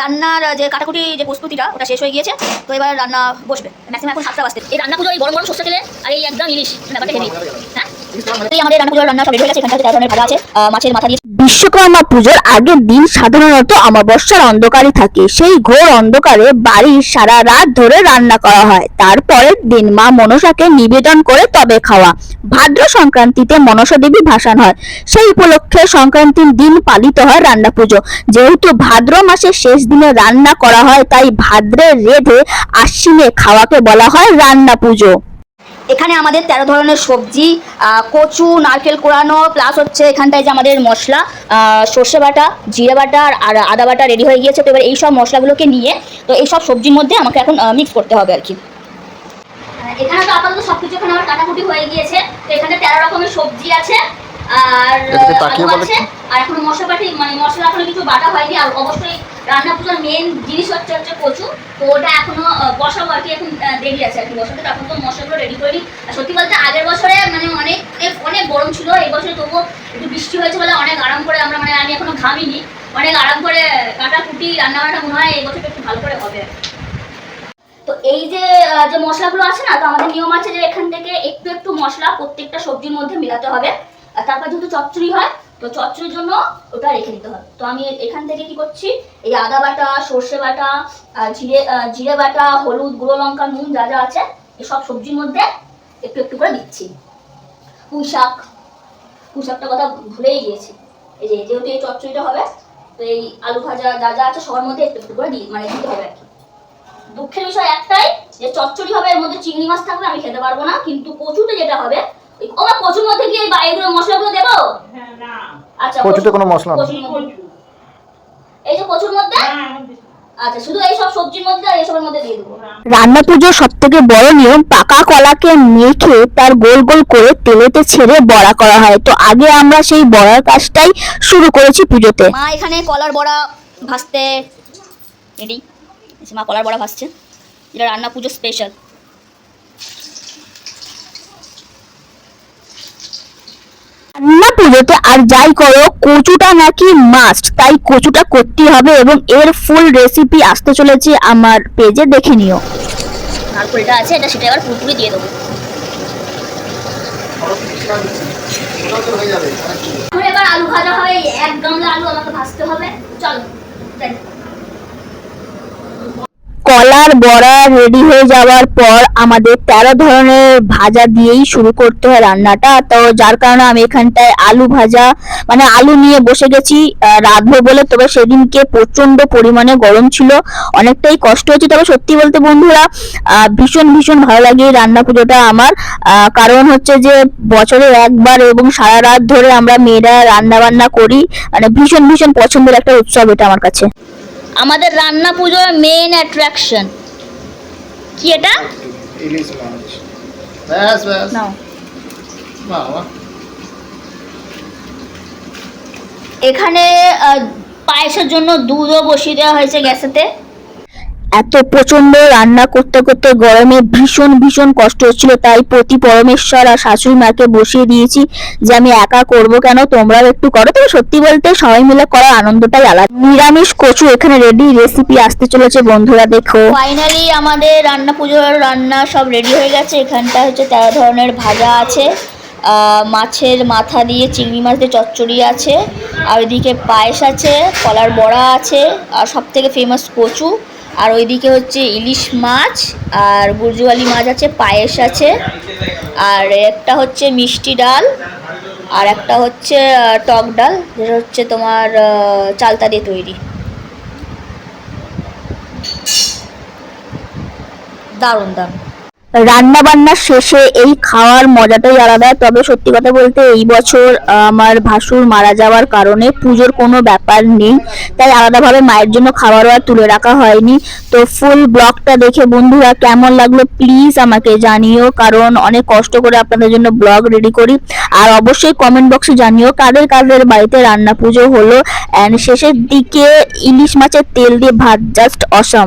রান্নার, যে কাটাকুটি, যে প্রস্তুতিটা, ওটা শেষ হয়ে গিয়েছে। তো এবার রান্না বসবে। ম্যাক্সিমাম এখন সাতটা বাজতে। এই রান্না পুজো এই গরম গরম সরষে তেলে আর এই একদম ইলিশ। ব্যাপারটা হেভি হ্যাঁ? আমাদের রান্না পুজোর রান্না সব হয়ে গেছে। এখানটাতে তেরো ধরনের ভালো আছে। মাছের মাথা দিয়ে বিশ্বকর্মা পুজোর আগের দিন সাধারণত অমাবস্যার অন্ধকারই থাকে। সেই ঘোর অন্ধকারে বাড়ির সারা রাত ধরে রান্না করা হয়। তারপরের দিন মা মনসাকে নিবেদন করে তবে খাওয়া। ভাদ্র সংক্রান্তিতে মনসা দেবী ভাসান হয়। সেই উপলক্ষে সংক্রান্তির দিন পালিত হয় রান্না পুজো। যেহেতু ভাদ্র মাসের শেষ দিনে রান্না করা হয়, তাই ভাদ্রে রেধে আশ্বিনে খাওয়াকে বলা হয় রান্না পুজো। এখানে আমাদের তেরো ধরনের সবজি কচু নারকেল কোড়ানো প্লাস হচ্ছে এখানটায় যে আমাদের মশলা সর্ষে বাটা জিরে বাটা আর- আদা বাটা রেডি হয়ে গিয়েছে। তো এবার এই সব মশলাগুলোকে নিয়ে তো এই সব সবজির মধ্যে আমাকে এখন মিক্স করতে হবে আর কি এখানে তো আপাতত সব কিছু এখানে আমার কাটাকুটি হয়ে গিয়েছে। তো এখানে তেরো রকমের সবজি আছে। আর আলু আছে। আর এখন মশলা মশলাপাতি মানে মশলা এখনও কিছু বাটা হয়নি। আর অবশ্যই রান্না পুজোর মেন জিনিস হচ্ছে হচ্ছে কচু। তো ওটা এখনও বসাবো আর কি, এখন দেরি আছে আর কি বসাতে। তখন তো মশলাগুলো রেডি আর সত্যি বলতে আগের বছরে মানে অনেক, অনেক- গরম ছিল। এই বছরে তবুও একটু বৃষ্টি হয়েছে বলে অনেক আরাম করে আমরা মানে আমি এখনও ঘামিনি। অনেক আরাম করে কাটা কুটি রান্না বান্না মনে হয় এই বছর একটু ভালো করে হবে। তো এই যে যে মশলাগুলো আছে না, তো আমাদের নিয়ম আছে যে এখান থেকে একটু একটু মশলা প্রত্যেকটা সবজির মধ্যে মিলাতে হবে। তারপর যেহেতু চচ্চড়ি হয় তো চচ্চড়ির জন্য ওটা রেখে দিতে হবে। তো আমি এখান থেকে কি করছি? এই আদা বাটা, সর্ষে বাটা জিরে জিরে বাটা, হলুদ, গুঁড়ো লঙ্কা, নুন যা যা আছে এই সব সবজির মধ্যে একটু একটু করে দিচ্ছি। পুঁই শাক, পুঁই শাকটার কথা ভুলেই গিয়েছি। এই যে যেহেতু এই চচ্চড়িটা হবে, তো এই আলু ভাজা যা যা আছে সবার মধ্যে একটু একটু করে দিই মানে দিতে হবে আর কি। দুঃখের বিষয় একটাই যে চচ্চড়ি হবে, এর মধ্যে চিংড়ি মাছ থাকবে আমি খেতে পারব না, কিন্তু কচুতে যেটা হবে ওমা কচুর মধ্যে কি এই বা- এগুলো মশলাগুলো দেবো? আচ্ছা কচুতে কোনো মশলা নেই। এই যে কচুর মধ্যে? আচ্ছা শুধু এই সব সবজির মধ্যে আর এইসবের মধ্যে দিয়ে দেবো? রান্না পুজোর সব থেকে বড় নিয়ম পাকা কলাকে মেখে তার গোল গোল করে তেলেতে ছেড়ে বড়া করা হয়। তো আগে আমরা সেই বড়ার কাজটাই শুরু করেছি পুজোতে। মা এখানে কলার বড়া ভাজতে রেডি। মা কলার বড়া ভাজছে। এটা রান্না পুজো স্পেশাল রান্না পুজোতে আর যাই করো, কচুটা নাকি মাস্ট তাই কচুটা করতেই হবে এবং এর ফুল রেসিপি আসতে চলেছে আমার পেজে দেখে নিও। নারকোলটা আছে, এটা সেটা আবার পুরোপুরি দিয়ে দেবো। এবার আলু ভাজা হবে এক গামলা আলু আমাকে ভাজতে হবে। চলো। কলার বড়া রেডি হয়ে যাওয়ার পর আমাদের তেরো ধরনের ভাজা দিয়েই শুরু করতে হয় রান্নাটা। তো যার কারণে আমি এখানটায় আলু ভাজা মানে আলু নিয়ে বসে গেছি রাঁধবো বলে। তবে সেদিনকে প্রচণ্ড পরিমাণে গরম ছিল, অনেকটাই কষ্ট হচ্ছে। তবে সত্যি বলতে বন্ধুরা ভীষণ ভীষণ ভালো লাগে এই রান্না পুজোটা আমার। কারণ হচ্ছে যে বছরে একবার এবং সারা রাত ধরে আমরা মেয়েরা রান্না বান্না করি। মানে ভীষণ ভীষণ পছন্দের একটা উৎসব এটা আমার কাছে। আমাদের রান্না পুজোর মেন অ্যাট্রাকশন কি এটা? ইলিশ মাছ। ব্যাস ব্যাস। নাও। বাবা। এখানে পায়েসের জন্য দুধও বসিয়ে দেওয়া হয়েছে গ্যাসেতে। এত প্রচণ্ড রান্না করতে করতে গরমে ভীষণ ভীষণ কষ্ট হচ্ছিল। তাই প্রতি পরমেশ্বর আর শাশুড়ি মাকে বসিয়ে দিয়েছি যে আমি একা করব কেন? তোমরাও একটু করো। তবে সত্যি বলতে সবাই মিলে করার আনন্দটাই আলাদা। নিরামিষ কচু এখানে রেডি রেসিপি আসতে চলেছে, বন্ধুরা দেখো। ফাইনালি আমাদের রান্না, পুজোর রান্না সব রেডি হয়ে গেছে। এখানটা হচ্ছে তেরো ধরনের ভাজা আছে। মাছের মাথা দিয়ে চিংড়ি মাছ দিয়ে চচ্চড়ি আছে। আর ওইদিকে পায়েস আছে, কলার বড়া আছে, আর সব থেকে ফেমাস কচু। আর ওইদিকে হচ্ছে ইলিশ মাছ, আর বুর্জুয়ালি মাছ আছে, পায়েস আছে, আর একটা হচ্ছে মিষ্টি ডাল, আর একটা হচ্ছে টক ডাল, যেটা হচ্ছে তোমার চালতা দিয়ে তৈরি। দারুণ দারুণ। রান্না বান্নার শেষে এই খাওয়ার মজাটাই আলাদা। তবে সত্যি কথা বলতে এই বছর আমার ভাসুর মারা যাওয়ার কারণে পুজোর কোনো ব্যাপার নেই। তাই আলাদাভাবে মায়ের জন্য খাবারও আর তুলে রাখা হয়নি। তো ফুল ব্লগটা দেখে বন্ধুরা কেমন লাগল প্লিজ আমাকে জানিও, কারণ অনেক কষ্ট করে আপনাদের জন্য ব্লগ রেডি করি। আর অবশ্যই কমেন্ট বক্সে জানিও কাদের কাদের বাড়িতে রান্না পুজো হলো। অ্যান্ড শেষের দিকে ইলিশ মাছের তেল দিয়ে ভাত জাস্ট অসম